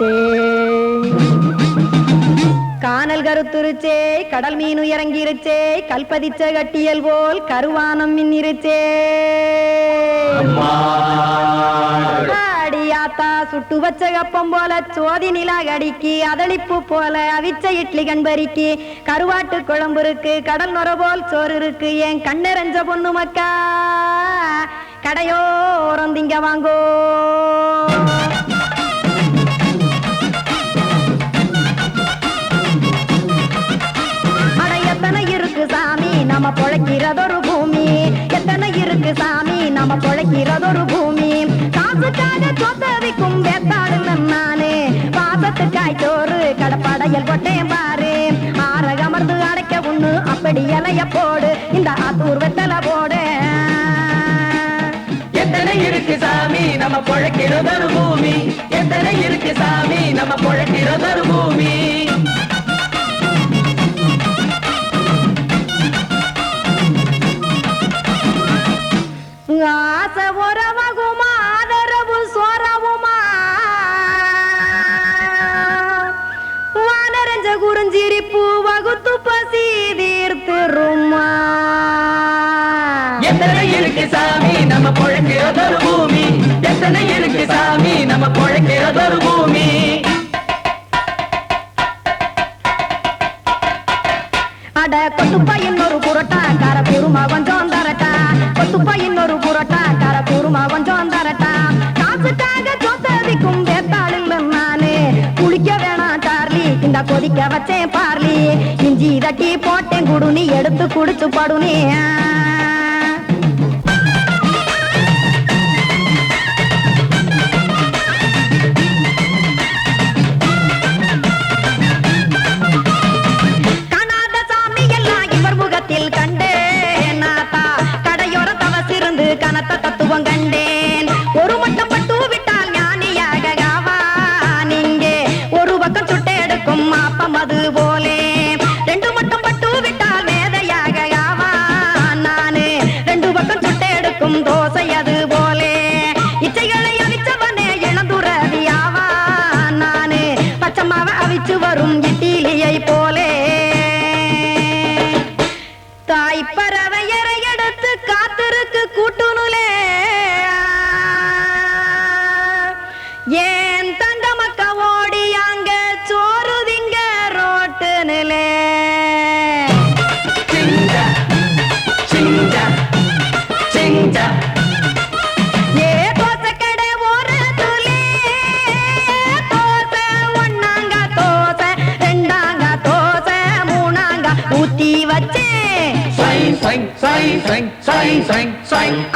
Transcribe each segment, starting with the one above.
கருத்துருச்சே. காணல் கருத்துருச்சே கடல் மீன் உயரங்கிருச்சே கல்பதிச்ச கட்டியல் போல் கருவானம் மின்னிருச்சே. அடியாத்தா சுட்டு வச்ச கப்பம் போல சோதி நிலா நிலாகடிக்கு அதளிப்பு போல அவிச்ச இட்லி கண்பறிக்கு. கருவாட்டு குழம்பு இருக்கு கடல் நுர போல் சோறு இருக்கு என் கண்ணெறஞ்ச பொண்ணு மக்கா. கடையோரம் திங்க வாங்கோ. நம்ம பொழைக்கிறதொரு பூமி. எத்தனை இருக்கு சாமி? நம்ம பொழைக்கிறதொரு பூமி. காசுக்காக சொத்தவிக்கும் வேத்தாடுங்க நானு. பாசத்துக்காய் சோறு கடப்படையல் கொட்டேன் பாரு. ஆரகமர்ந்து அடைக்க ஒண்ணு அப்படி இலைய போடு. இந்த ஆத்தூர் வெத்தலை போடு. எத்தனை இருக்கு சாமி? நம்ம பொழைக்கிறதொரு பூமி. எத்தனை இருக்கு சாமி? நம்ம பொழைக்கிறதொரு பூமி. எத்தனை இருக்கு சாமி? நம்ம பொழைக்கிறதொரு பூமி. எத்தனை இருக்கு சாமி? நம்ம பொழைக்கிறதொரு பூமி. அட கொத்துப்பா இன்னொரு புரட்டா கார பெருமா கொஞ்சம் தரட்டா. கொத்துப்பா இன்னொரு புரட்டா கார பெருமா கொஞ்சம் தரட்டா. காசுக்காக சொத்ததிக்கும் வேத்தாளில் நானு குளிக்க வேணாம் சார்லி. இந்த கொதிக்க வச்சேன் பார்லி. இஞ்சி தட்டி போட்டேன் குடுனி. எடுத்து குடிச்சு படுனே. தவசிருந்து கனத்த தத்துவம் கண்டேன். ஒரு மட்டம் பட்டு விட்டால் ஞானியாக ஆவான். இங்கே ஒரு பக்கம் சுட்டு எடுக்கும் மாப்பம் அது போலே. ரெண்டு மட்டம் பட்டு விட்டால் மேதையாக ஆவான். நானு ரெண்டு பக்கம் சுட்டு தோசை அது போலே. இச்சைகளை அவிச்சவனே இளந்துறவி ஆவான். நானு பச்சமாவ அவிச்சு வரும் இட்டிலியை போலே.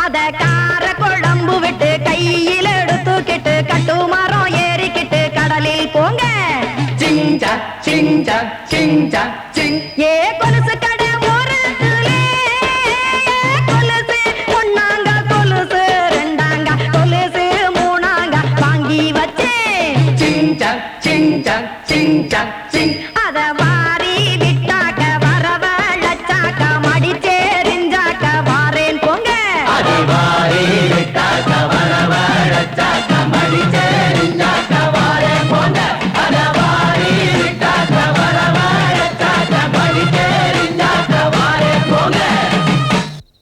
அத கார குழம்பு விட்டு கையில் எடுத்துக்கிட்டு கட்டு மரம் ஏறிக்கிட்டு கடலில் போங்க. சிஞ்சா சிஞ்சா சிஞ்சா சிங். ஏ கொலுசு கடை சிங் சிங் சிங் சிங். அத வா